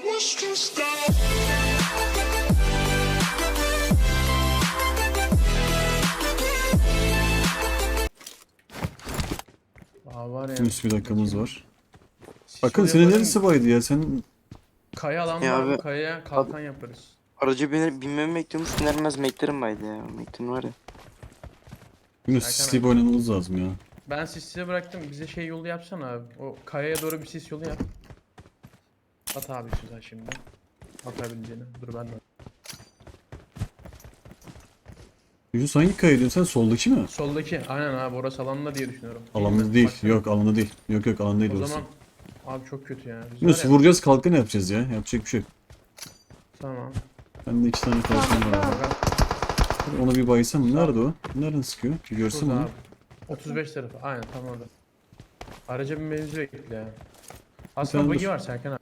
Was. Aa var ya. Üst bir dakikamız var. Siz Akın senin yapalım. neresi baydı ya? Sen Kaya alan Ya abi- Kayaya kalkan yaparız. Aracı binir, binmemi bekliyormuş. Binermez Meklerim baydı ya. Meklerim var ya. Yunus sisli oynamamız lazım ya. Ben size bıraktım. Bize şey yolu yapsana abi. O kayaya doğru bir sis yolu yap. At abi sen şimdi. Atabileceğini. Dur ben de. Yunus hangi kaya diyorsun sen? Soldaki mi? Soldaki. Aynen abi orası alanda diye düşünüyorum. Alanda değil. Baksana. Yok alanda değil. Yok yok alanda değil O orası. zaman abi çok kötü ya. Biz Yunus var ya- vuracağız kalkan yapacağız ya. Yapacak bir şey yok. Tamam. Bende iki tane kalkan var. abi. Bak, Onu bir baysam. Nerede o? Nereden sıkıyor? Bir görsem şurada onu. abi. 35 tarafı. Aynen tam orada. Araca binmenizi bekle ya. Aslında buggy dur. var Serkan abi.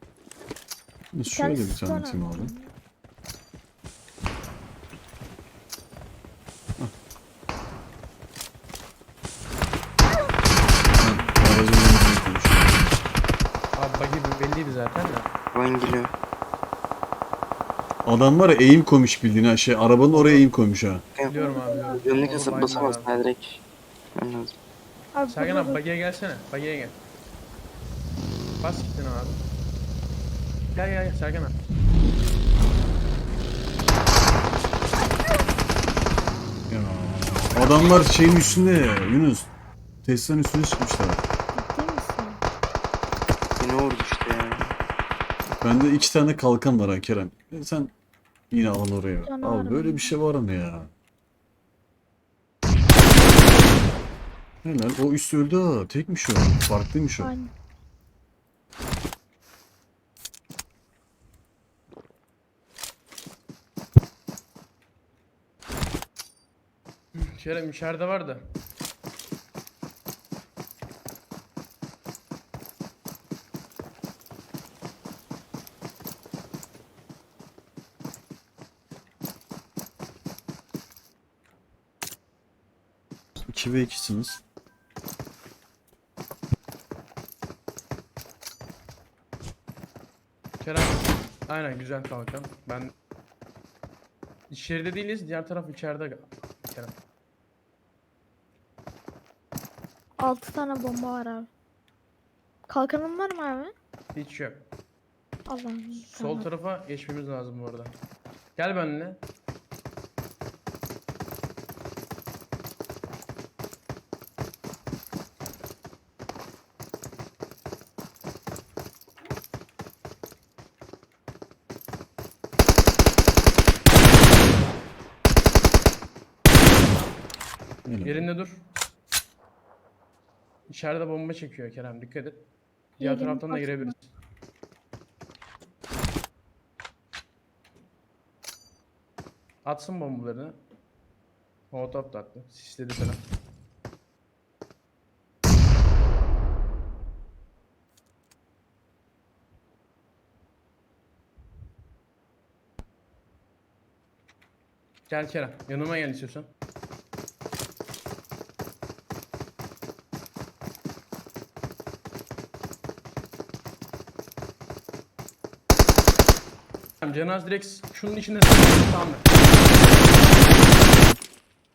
Yunus şöyle bir tane atayım abi. Abi buggy belliydi zaten de. Ben geliyor. Adam var ya eğim koymuş bildiğin ha şey arabanın oraya eğim koymuş ha. Biliyorum abi. biliyorum. Yanını kasıp basamazsın abi. ha direkt. Ben lazım. Abi abi buggy'e gelsene. Buggy'e gel. Bas gittin abi. Gel gel gel Serkan abi. Ya, adamlar şeyin üstünde ya Yunus. Tesla'nın üstüne çıkmışlar. ciddi misin? Beni vurdu işte ya. Bende iki tane kalkan var ha Kerem. E sen yine al oraya. Canavar Al böyle bir şey var mı ya? Helal o üst öldü ha. Tekmiş o. Farklıymış o. Aynen. Kerem içeride vardı. İki ve ikisiniz. Kerem. Aynen güzel kalkan. Ben içeride değiliz. Diğer taraf içeride. Kerem. 6 tane bomba var abi. Kalkanın var mı abi? Hiç yok. Allah'ım. Sol tamam. tarafa geçmemiz lazım bu arada. Gel benimle. Yerinde dur. İçeride bomba çekiyor Kerem. Dikkat et. Diğer Yerim taraftan da girebiliriz. Atsın bombalarını. Molotov da attı. Sisledi falan. Gel Kerem. Yanıma gel istiyorsan. Tamam, Cenaz direkt şunun içinde tamam mı?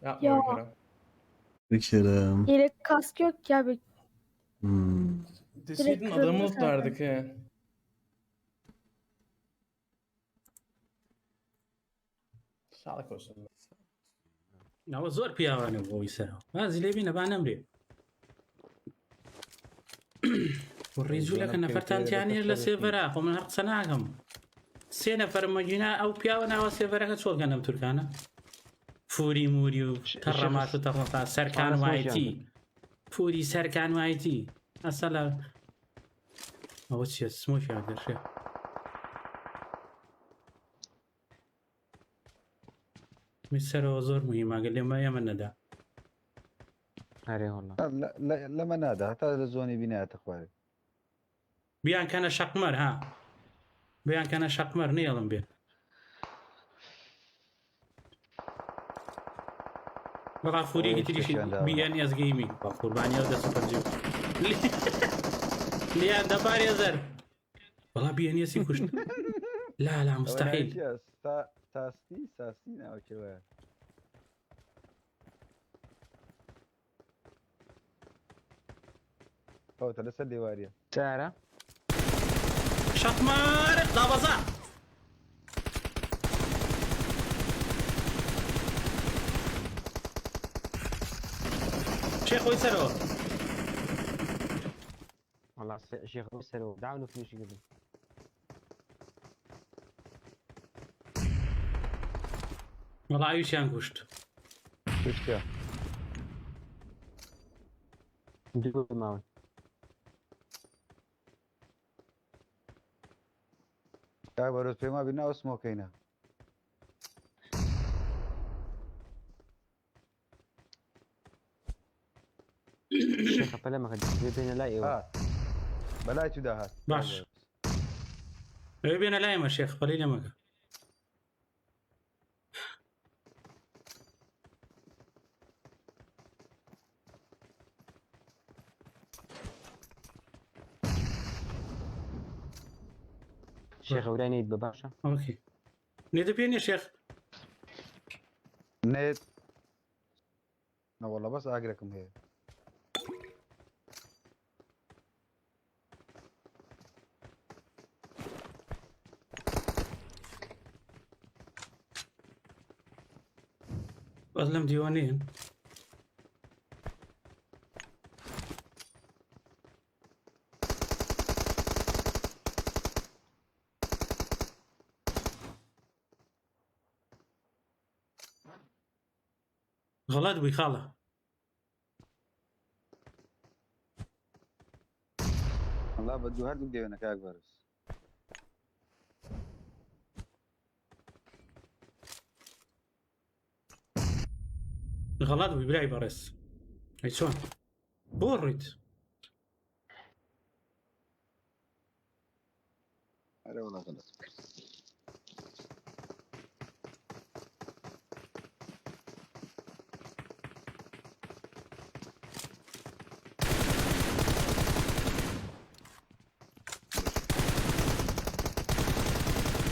Yapma Ya. be Kerem. Bir Kerem. Yelek kask yok ya abi. Hmm. Deseydin kırıldı adamı zaten. tutardık he. Sağlık olsun. ئەوە زۆر پیاوانە بۆی سەرەوە وازی لێ بینە با نەمرێ ڕێزوولەکە نەفەرتانتیانێر لە سێڤەرا خۆ من هەر قسە ناکەم سێ نەفەرمەگینا ئەو پیاوە ناوە سێڤەرەکە چۆڵگەنم تورکانە فوری موری و تەڕەمات و تەڕەتا سەرکان وایتی فوری سەرکان وایتی ئەسە لە ئەوە چیە سمۆشیان دەشێ سەرەوە زۆر مهماگە لێمە ئێمە نەدا لا لا لما نادى حتى زوني بناية اخواني بیان کەنە شەقمەر ها. بیان کەنە شەقمەر نێڵم بێ بەڵا فوریەکی ئەوەی تریشی شتێکیان داوە. بیان ئەس گەیمی بە قوربانی ئەو دەست پەنجێ لیان دەپارێ زەر والله بيانيس يكوش لا لا مستحيل أنا سا ساستي ساستينا او كذا او ثلاثة ديواريا سارة شطمار ضابزة شيخ ويسرو والله س- شيخ سلو دعوا فلوس قبل والله عيوش ينقشت ايش كذا جيبوا معي يا بروز فيما بينا اسمه كينا شيخ فلا ما قد بين لا ايوه هات بلا كذا هات باش. بينا لا يا شيخ قليل ما شيخ طيب. ولا نيد بباشا أوكي. نيد بين يا شيخ. نيد. أنا والله بس اقلكم هي أظلم ديوانين. غلط بي الله والله بدو هردوك ديونا كاك بارس غلط بي بارس اي شلون بورد لا والله غلط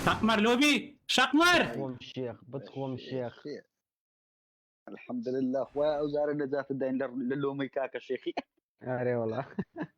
شقمر لوبي شقمر! بتخوم الشيخ بتخوم الشيخ. الحمد لله وزار النجاة الدين للومي كاكا شيخي. أري والله.